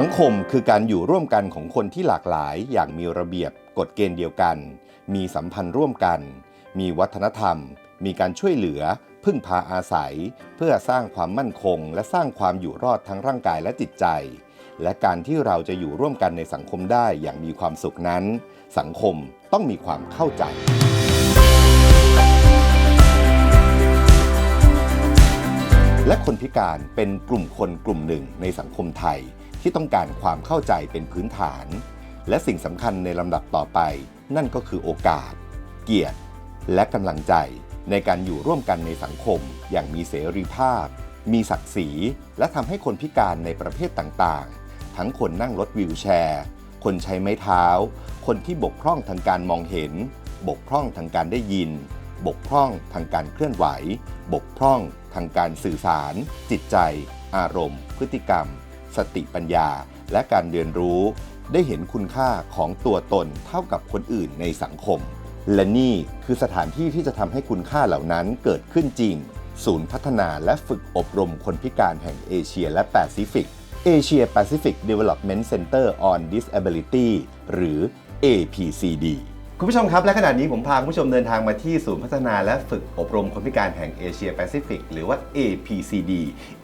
สังคมคือการอยู่ร่วมกันของคนที่หลากหลายอย่างมีระเบียบกฎเกณฑ์เดียวกัน มีสัมพันธ์ร่วมกัน มีวัฒนธรรม มีการช่วยเหลือ พึ่งพาอาศัย เพื่อสร้างความมั่นคง และสร้างความอยู่รอดทั้งร่างกายและจิตใจ และการที่เราจะอยู่ร่วมกันในสังคมได้อย่างมีความสุขนั้น สังคมต้องมีความเข้าใจและคนพิการเป็นกลุ่มคนกลุ่มหนึ่งในสังคมไทย ที่ต้องการความเข้าใจเป็นพื้นฐาน และสิ่งสำคัญในลำดับต่อไป นั่นก็คือโอกาส เกียรติ และกำลังใจในการอยู่ร่วมกันในสังคม อย่างมีเสรีภาพ มีศักดิ์ศรี และทำให้คนพิการในประเภทต่างๆ ทั้งคนนั่งรถวีลแชร์ คนใช้ไม้เท้า คนที่บกพร่องทางการมองเห็น บกพร่องทางการได้ยิน บกพร่องทางการเคลื่อนไหว บกพร่องทางการสื่อสาร จิตใจ อารมณ์ พฤติกรรม สติปัญญา และการเรียนรู้ ได้เห็นคุณค่าของตัวตนเท่ากับคนอื่นในสังคม และนี่คือสถานที่ที่จะทำให้คุณค่าเหล่านั้นเกิดขึ้นจริง ศูนย์พัฒนาและฝึกอบรมคนพิการแห่งเอเชียและแปซิฟิก Asia Pacific Development Center on Disability หรือ APCD คุณผู้ชมครับ และขณะนี้ผมพาคุณผู้ชมเดินทางมาที่ศูนย์พัฒนาและฝึกอบรมคนพิการแห่งเอเชียแปซิฟิกหรือว่า APCD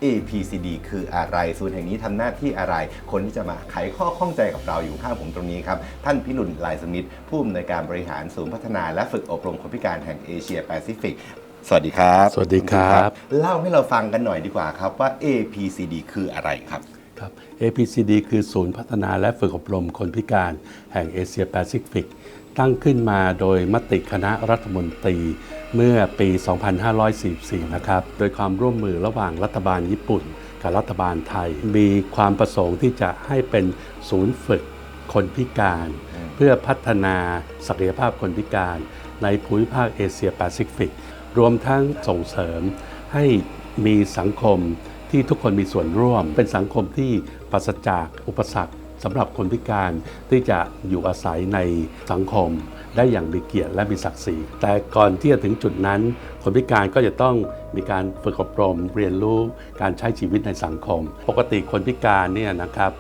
APCD คืออะไร ศูนย์แห่งนี้ทำหน้าที่อะไร คนที่จะมาไขข้อข้องใจกับเราอยู่ข้างผมตรงนี้ครับ ท่านพิรุณลายสมิทธิ์ผู้อำนวยการบริหารศูนย์พัฒนาและฝึกอบรมคนพิการแห่งเอเชียแปซิฟิกสวัสดีครับ สวัสดีครับ เล่าให้เราฟังกันหน่อยดีกว่าครับว่า APCD คืออะไรครับครับ APCD คือศูนย์พัฒนาและฝึกอบรมคนพิการแห่งเอเชียแปซิฟิก ตั้งขึ้นมาโดยมติคณะรัฐมนตรีเมื่อปี 2544 นะครับ โดยความร่วมมือระหว่างรัฐบาลญี่ปุ่น กับรัฐบาลไทย มีความประสงค์ที่จะให้เป็นศูนย์ฝึกคนพิการ เพื่อพัฒนาศักยภาพคนพิการ ในภูมิภาคเอเชียแปซิฟิก รวมทั้งส่งเสริมให้มีสังคมที่ทุกคนมีส่วนร่วม เป็นสังคมที่ปราศจากอุปสรรค สำหรับคนพิการที่จะอยู่อาศัยในสังคม ได้อย่างมีเกียรติและมีศักดิ์ศรี แต่ก่อนที่จะถึงจุดนั้น คนพิการก็จะต้องมีการฝึกอบรมเรียนรู้การใช้ชีวิตในสังคม ปกติคนพิการเนี่ยนะครับ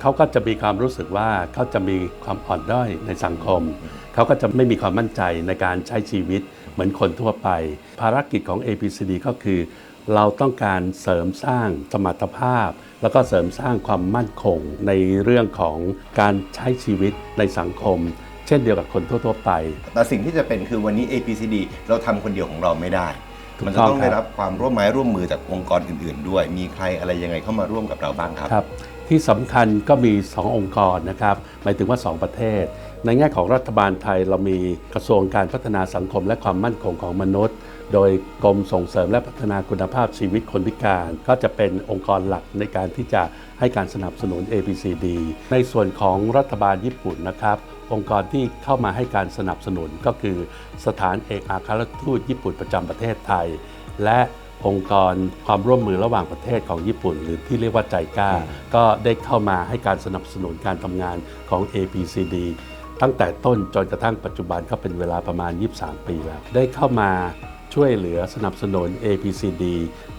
เขาก็จะมีความรู้สึกว่าเขาจะมีความอ่อนด้อยในสังคม เขาก็จะไม่มีความมั่นใจในการใช้ชีวิตเหมือนคนทั่วไป ภารกิจของ APCD ก็คือ เราต้องการเสริมสร้างสมรรถภาพ แล้วก็เสริมสร้างความมั่นคงในเรื่องของการใช้ชีวิตในสังคม เช่นเดียวกับคนทั่วๆไป แต่สิ่งที่จะเป็นคือวันนี้ APCD เราทำคนเดียวของเราไม่ได้ ถูกมันจะต้องต้องครับ ได้รับความร่วมไม้ร่วมมือจากองค์กรอื่น ๆ ด้วย มีใครอะไรยังไงเข้ามาร่วมกับเราบ้างครับ ครับ ที่สำคัญก็มี 2 องค์กรนะครับหมายถึงว่า 2 ประเทศ ในแง่ของรัฐบาลไทยเรามีกระทรวงการพัฒนาสังคมและความมั่นคงของมนุษย์ โดยกรมส่งเสริมและพัฒนาคุณภาพชีวิตคนพิการ ก็จะเป็นองค์กรหลักในการที่จะให้การสนับสนุน APCD ในส่วนของรัฐบาลญี่ปุ่นนะครับองค์กรที่เข้ามาให้การสนับสนุนก็คือ สถานเอกอัครราชทูตญี่ปุ่นประจำประเทศไทย และ องค์กรความร่วมมือระหว่างประเทศของญี่ปุ่น หรือที่เรียกว่าใจกล้า ก็ได้เข้ามาให้การสนับสนุนการทำงานของ APCD ตั้งแต่ต้นจนกระทั่งปัจจุบันก็เป็นเวลาประมาณ 23 ปีแล้ว ได้เข้ามาช่วยเหลือสนับสนุน APCD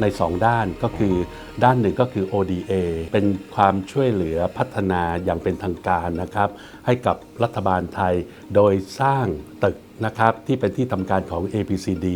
ใน 2 ด้านก็คือ ด้านหนึ่งก็คือ ODA เป็นความช่วยเหลือพัฒนาอย่างเป็นทางการนะครับ ให้กับรัฐบาลไทยโดยสร้างตึกนะครับที่เป็นที่ทำการของ APCD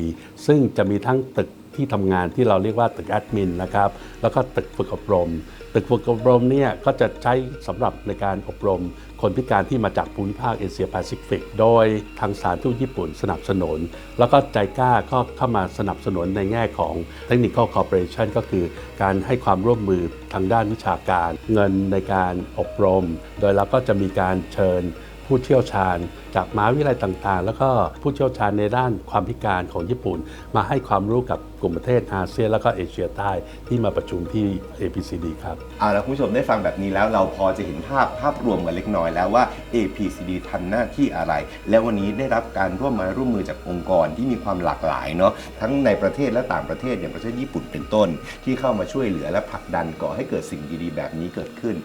ซึ่งจะมีทั้งตึก ที่ทำงานที่เราเรียกว่าตึกแอดมินนะครับ แล้วก็ตึกฝึกอบรม ตึกฝึกอบรมเนี่ยก็จะใช้สำหรับในการอบรม คนพิการที่มาจากภูมิภาคเอเชียแปซิฟิก โดยทางสถารทูตญี่ปุ่นสนับสนุน แล้วก็ใจกล้าก็เข้ามาสนับสนุนในแง่ของ Technical Cooperation ก็คือการให้ความร่วมมือทางด้านวิชาการ เงินในการอบรม โดยเราก็จะมีการเชิญ ผู้เชี่ยวชาญ จากมหาวิทยาลัยต่างๆ แล้วก็ผู้เชี่ยวชาญในด้านความพิการของญี่ปุ่น มาให้ความรู้กับกลุ่มประเทศอาเซียนแล้วก็เอเชียใต้ที่มาประชุมที่ APCD ครับเอาละคุณผู้ชมได้ฟังแบบนี้แล้วเราพอจะเห็นภาพภาพรวมกันเล็กน้อยแล้วว่า APCD ทำหน้าที่อะไร และวันนี้ได้รับการร่วมมาร่วมมือจากองค์กรที่มีความหลากหลายเนาะทั้งในประเทศและต่างประเทศอย่างประเทศญี่ปุ่นเป็นต้น ที่เข้ามาช่วยเหลือและผลักดันก่อให้เกิดสิ่งดีๆ แบบนี้เกิดขึ้น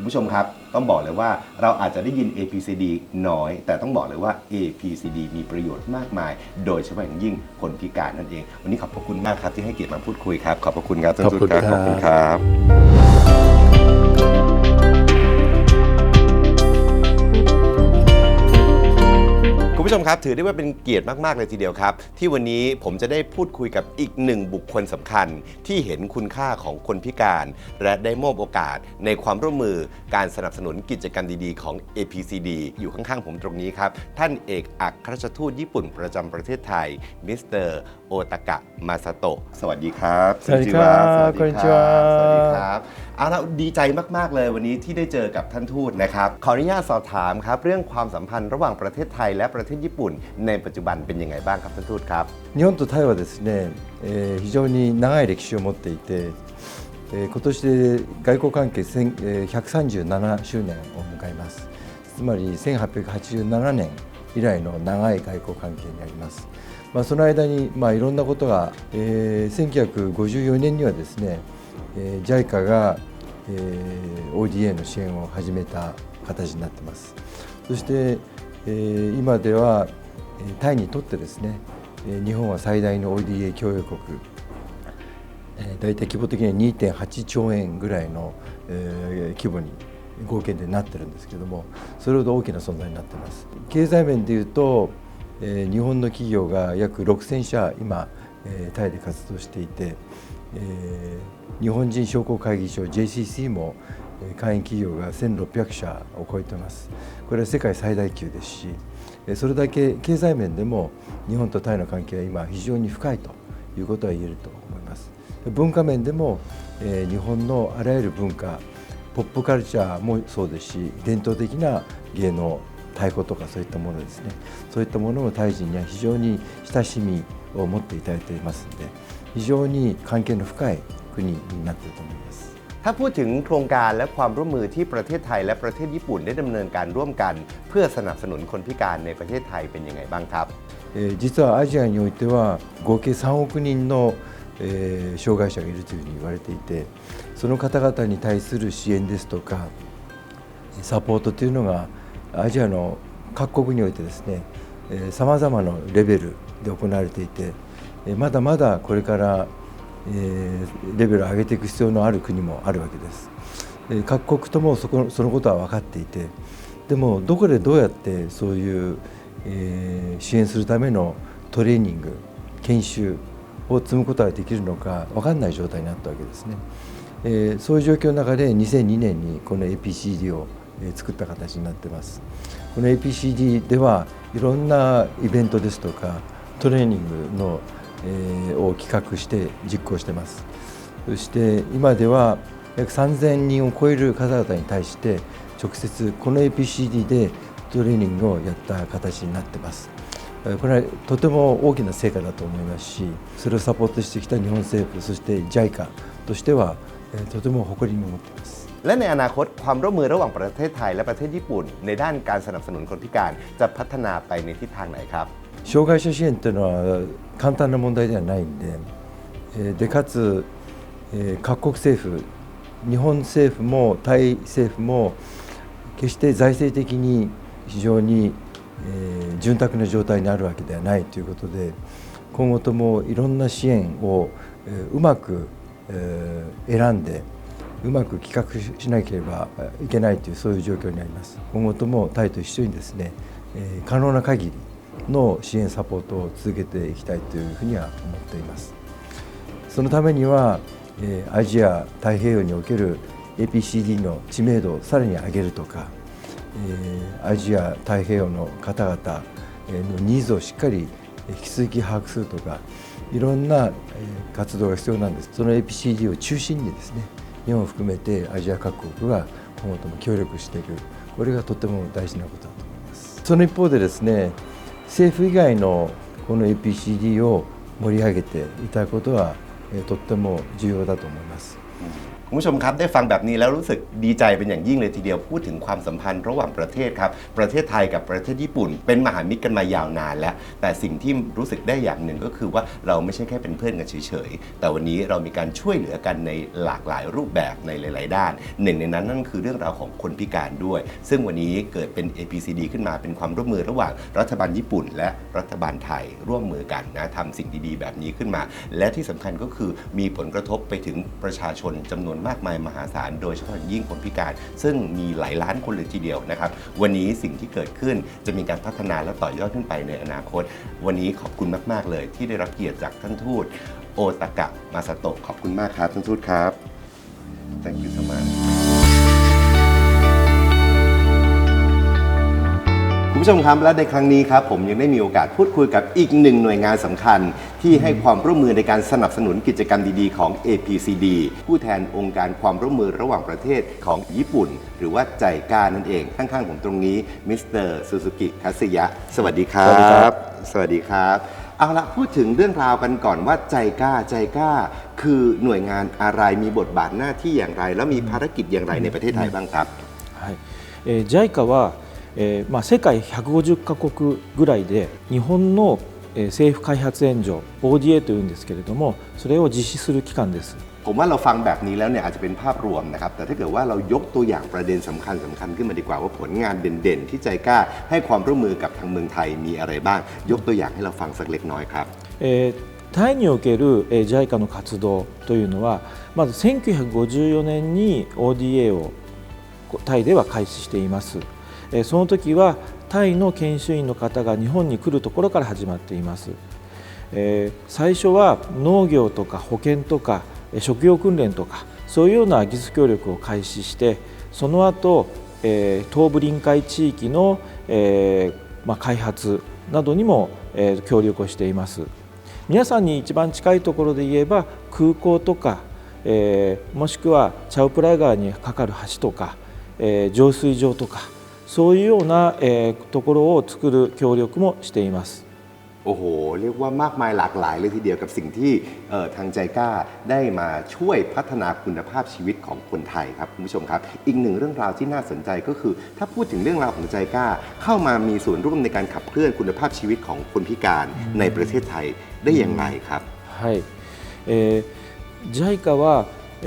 คุณผู้ชมครับ ต้องบอกเลยว่าเราอาจจะได้ยิน APCD น้อย แต่ต้องบอกเลยว่า APCD มีประโยชน์มากมาย โดยเฉพาะอย่างยิ่งคนพิการนั่นเอง วันนี้ขอบพระคุณมากครับที่ให้เกียรติมาพูดคุยครับ ขอบพระคุณครับท่านขอบคุณสุดขอบคุณครับ คุณผู้ชมครับ ถือได้ว่าเป็นเกียรติมาก ๆ เลยทีเดียวครับ ที่วันนี้ผมจะได้พูดคุยกับอีกหนึ่งบุคคลสำคัญ ที่เห็นคุณค่าของคนพิการ และได้มอบโอกาสในความร่วมมือการสนับสนุนกิจกรรมดีๆ ของ APCD อยู่ข้างๆ ผมตรงนี้ครับ ท่านเอกอัครราชทูตญี่ปุ่นประจำประเทศไทยมิสเตอร์โอตากะมาซาโตะสวัสดีครับสวัสดีครับ สวัสดีครับสวัสดีครับ เอาละดีใจมาก ๆ เลยวันนี้ที่ได้เจอกับท่านทูตนะครับ ขออนุญาตสอบถามครับ เรื่องความสัมพันธ์ระหว่างประเทศไทยและประเทศญี่ปุ่น ในปัจจุบันเป็นยังไงบ้างครับท่านทูตครับ 日本とタイはですね、えー非常に長い歴史を持っていて、えー今年で外交関係1000えー137周年を迎えますつまり1887年以来の長い外交関係にあります、まあ、その間に、まあ、いろんなことが、えー1954年にはですね、えー JICA が、 えー ODA の支援を始めた形になってます。そして、えー今ではタイにとってですね日本は最大の ODA 協約国。えー大体規模的には2.8兆円ぐらいの、えー規模に合計でなってるんですけどもそれほど大きな存在になってます。経済面でいうと、えー日本の企業が約6000社今、えータイで活動していて、えー日本人商工会議所 JCC も会員企業が1600社を超えてます。これは世界最大級ですしえそれだけ経済面でも日本とタイの関係は今非常に深いということは言えると思います。文化面でも、えー日本のあらゆる文化ポップカルチャーもそうですし伝統的な芸能太鼓とかそういったものですね。そういったものもタイ人には非常に親しみを持っていただいていますので非常に関係の深い国になっていると思います。ถ้าพูดถึงโครงการและความร่วมมือที่ประเทศไทยและประเทศญี่ปุ่นได้ดเนินการร่วมกัน เพื่อสนับสนุนคนพิการในประเทศไทยเป็นยังไงบ้างครับ?実はアジアにおいては合計3億人の障害者がいるというふうに言われていてその方々に対する支援ですとかサポートというのがアジアの各国においてですねさまざまなレベルで行われていてまだまだこれから、えレベルを上げていく必要のある国もあるわけです。各国ともそこそのことは分かっていてでもどこでどうやってそういう、え支援するためのトレーニング研修を積むことができるのか分かんない状態になったわけですね、えそういう状況の中で2002年にこの APCD を作った形になってますこの APCD ではいろんなイベントですとかトレーニングの、えーを企画して実行してますそして今では約3000人を超える方々に対して直接この APCD でトレーニングをやった形になってますえーこれはとても大きな成果だと思いますしそれをサポートしてきた日本政府そして JICA としてはえーとても誇りに思っています และในอนาคตความร่วมมือระหว่างประเทศไทยและประเทศญี่ปุ่น ในด้านการสนับสนุนคนพิการจะพัฒนาไปในทิศทางไหนครับ 障害者支援というのは簡単な問題ではないんで、えでかつ、え各国政府、日本政府もタイ政府も決して財政的に非常に、え潤沢な状態にあるわけではないということで、今後ともいろんな支援を、えうまく、え選んで、うまく企画しなければいけないというそういう状況にあります。今後ともタイと一緒にですね、え可能な限りの支援サポートを続けていきたいというふうには思っています。そのためには、アジア太平洋における APCD の知名度をさらに上げるとか、アジア太平洋の方々のニーズをしっかり引き続き把握するとかいろんな活動が必要なんです。その APCD を中心にですね日本を含めてアジア各国が今後とも協力していく。これがとても大事なことだと思います。その一方でですね政府以外のこの APCD を盛り上げていただくことはとっても重要だと思います。 คุณผู้ชมครับได้ฟังแบบนี้แล้วรู้สึกดีใจเป็นอย่างยิ่งเลยทีเดียวพูดถึงความสัมพันธ์ระหว่างประเทศครับ ประเทศไทยกับประเทศญี่ปุ่น เป็นมหามิตรกันมายาวนานแล้ว แต่สิ่งที่รู้สึกได้อย่างหนึ่งก็คือว่าเราไม่ใช่แค่เป็นเพื่อนกันเฉยๆแต่วันนี้เรามีการช่วยเหลือกันในหลากหลายรูปแบบในหลาย ๆ ด้าน หนึ่งในนั้นนั่นคือเรื่องราวของคนพิการด้วย ซึ่งวันนี้เกิดเป็น APCD ขึ้นมาเป็นความร่วมมือระหว่างรัฐบาลญี่ปุ่น และรัฐบาลไทยร่วมมือกันนะทำสิ่งดีๆ แบบนี้ขึ้นมา และที่สำคัญก็คือมีผลกระทบไปถึงประชาชนจำนวนมากมายมหาศาล โดยเฉพาะยิ่งคนพิการ ซึ่งมีหลายล้านคนเลยทีเดียวนะครับวันนี้สิ่งที่เกิดขึ้นจะมีการพัฒนาและต่อยอดขึ้นไปในอนาคต วันนี้ขอบคุณมาก ๆ เลย ที่ได้รับเกียรติจากท่านทูตโอตากะมาสโตะขอบคุณมากครับท่านทูตครับ thank you so much คุณผู้ชมครับและในครั้งนี้ครับผมยังได้มีโอกาสพูดคุยกับอีกหนึ่งหน่วยงานสำคัญ ที่ให้ความร่วมมือในการสนับสนุนกิจกรรมดีๆ ของ APCD ผู้แทนองค์การความร่วมมือระหว่างประเทศของญี่ปุ่น หรือว่าใจกานั่นเอง ข้างๆผมตรงนี้มิสเตอร์ซูซูกิคัสยะ สวัสดีครับ สวัสดีครับ สวัสดีครับ เอาละพูดถึงเรื่องราวกันก่อนว่าใจกล้าใจกล้า คือหน่วยงานอะไรมีบทบาทหน้าที่อย่างไร แล้วมีภารกิจอย่างไรในประเทศไทยบ้างครับใはいえー、JICA は、えーまあ、世界150カ国ぐらいで日本の政府開発援助 ODA というんですけれどもそれを実施する機関ですผมว่าเราฟังแบบนี้แล้วเนี่ยอาจจะเป็นภาพรวมนะครับ แต่ถ้าเกิดว่าเรายกตัวอย่างประเด็นสำคัญสํคัญขึ้นมาดีกว่าว่าผลงานเด่นๆ ที่จกล้าให้ความร่วมมือกับทางเมืองไทยมีอะไรบ้าง ยกตัวอย่างให้เราฟังสักเล็กน้อยครับタイにおける JICA の活動というのはまず1954年に ODA をタイでは開始していますその時はタイの研修員の方が日本に来るところから始まっています。えー最初は農業とか保健とか職業訓練とかそういうような技術協力を開始してその後、えー東部臨海地域の、えーまあ、開発などにも、えー協力をしています。皆さんに一番近いところで言えば空港とか、えもしくはチャウプライ川に架かる橋とか、え浄水場とかそういうような、えーところを作る協力もしています โอ้โห เรียกว่ามากมายหลากหลายเลยทีเดียวกับสิ่งที่เอ่อทางใจกล้าได้มาช่วยพัฒนาคุณภาพชีวิตของคนไทยครับคุณผู้ชมครับ อีกหนึ่งเรื่องราวที่น่าสนใจก็คือ ถ้าพูดถึงเรื่องราวของใจกล้า เข้ามามีส่วนร่วมในการขับเคลื่อนคุณภาพชีวิตของคนพิการในประเทศไทยได้อย่างไรครับ はい、えー JICA は、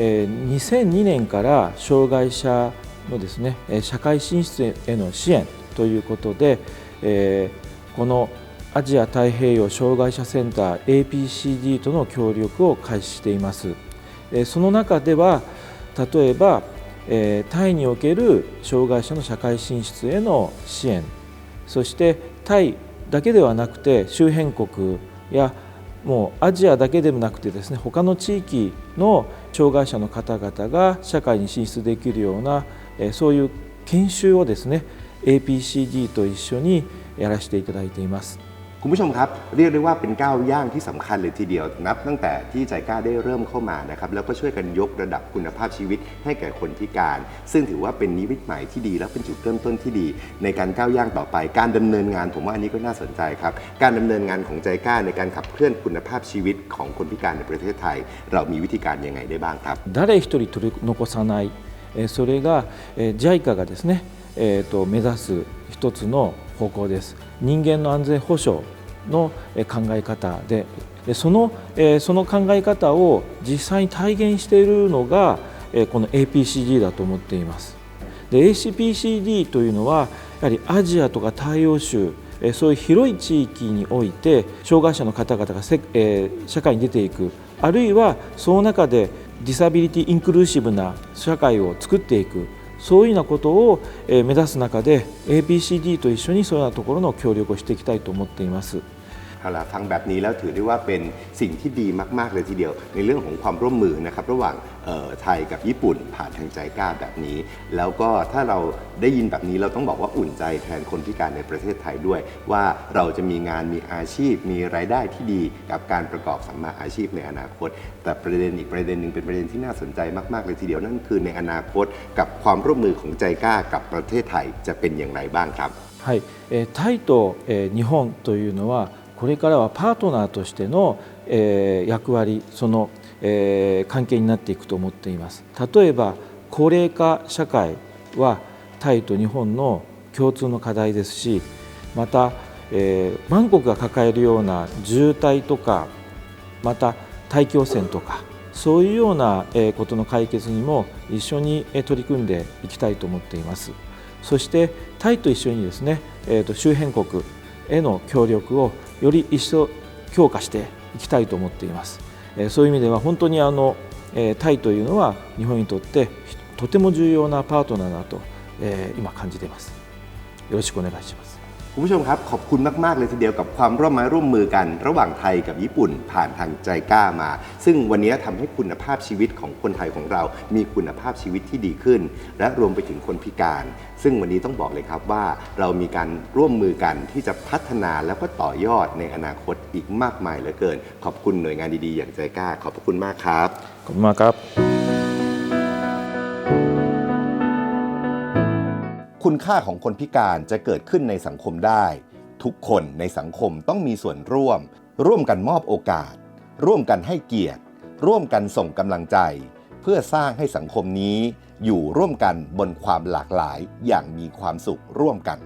えー2002年から障害者 のですね社会進出への支援ということで、えーこのアジア太平洋障害者センター APCD との協力を開始しています。その中では例えば、タイにおける障害者の社会進出への支援そしてタイだけではなくて周辺国やもうアジアだけでもなくてですね他の地域の障害者の方々が社会に進出できるようなえーそういう研修をですね APCD と一緒にやらせていただいています。 คุณผู้ชมครับ เรียกได้ว่าเป็นก้าวย่างที่สำคัญเลยทีเดียวนับ ตั้งแต่ที่ใจกล้าได้เริ่มเข้ามานะครับแล้วก็ช่วยกันยกระดับคุณภาพชีวิตให้แก่คนพิการ ซึ่งถือว่าเป็นนิมิตใหม่ที่ดี และเป็นจุดเริ่มต้นที่ดี ในการก้าวย่างต่อไป การดำเนินงานผมว่าอันนี้ก็น่าสนใจครับ การดำเนินงานของใจกล้าในการขับเคลื่อนคุณภาพชีวิตของคนพิการในประเทศไทย เรามีวิธีการยังไงได้บ้างครับ 誰一人取り残さないえー それが JICA がですね、えーと目指す一つの方向です。人間の安全保障の考え方でそのその考え方を実際に体現しているのがこの APCD だと思っています。で ACPCD というのはやはりアジアとか太陽州そういう広い地域において障害者の方々が、社会に出ていくあるいはその中でディサビリティインクルーシブな社会を作っていくそういうようなことを目指す中で ABCD と一緒にそういうようなところの協力をしていきたいと思っています。 เอาล่ะฟังแบบนี้แล้วถือได้ว่าเป็นสิ่งที่ดีมาก ๆ เลยทีเดียว ในเรื่องของความร่วมมือนะครับระหว่างเอ่อไทยกับญี่ปุ่นผ่านทางใจกล้าแบบนี้ แล้วก็ถ้าเราได้ยินแบบนี้เราต้องบอกว่าอุ่นใจแทนคนพิการในประเทศไทยด้วย ว่าเราจะมีงานมีอาชีพ มีรายได้ที่ดีกับการประกอบสัมมาอาชีพในอนาคต แต่ประเด็นอีกประเด็นหนึ่งเป็นประเด็นที่น่าสนใจมาก ๆ เลยทีเดียวนั่นคือในอนาคต กับความร่วมมือของใจกล้ากับประเทศไทยจะเป็นอย่างไรบ้างครับ はい、えータイと、えー日本というのは これからはパートナーとしての、えー役割その、えー関係になっていくと思っています例えば高齢化社会はタイと日本の共通の課題ですしまた、えーバンコクが抱えるような渋滞とかまた大気汚染とかそういうようなえことの解決にも一緒にえ取り組んでいきたいと思っています。そしてタイと一緒にですね、えーと周辺国への協力をより一層強化していきたいと思っています。えそういう意味では本当にあのえータイというのは日本にとってとても重要なパートナーだと、え今感じていますよろしくお願いします คุณผู้ชมครับ ขอบคุณมาก ๆ เลยทีเดียวกับความร่วมไม้ร่วมมือกัน ระหว่างไทยกับญี่ปุ่นผ่านทางใจกล้ามา ซึ่งวันนี้ทำให้คุณภาพชีวิตของคนไทยของเรา มีคุณภาพชีวิตที่ดีขึ้น และรวมไปถึงคนพิการ ซึ่งวันนี้ต้องบอกเลยครับว่าเรามีการร่วมมือกันที่จะพัฒนาแล้วก็ต่อยอดในอนาคตอีกมากมายเหลือเกิน ขอบคุณหน่วยงานดีๆ อย่างใจกล้า ขอบพระคุณมากครับขอบคุณมากครับ คุณค่าของคนพิการจะเกิดขึ้นในสังคมได้ ทุกคนในสังคมต้องมีส่วนร่วม ร่วมกันมอบโอกาส ร่วมกันให้เกียรติ ร่วมกันส่งกำลังใจ เพื่อสร้างให้สังคมนี้ อยู่ร่วมกันบนความหลากหลายอย่างมีความสุขร่วมกัน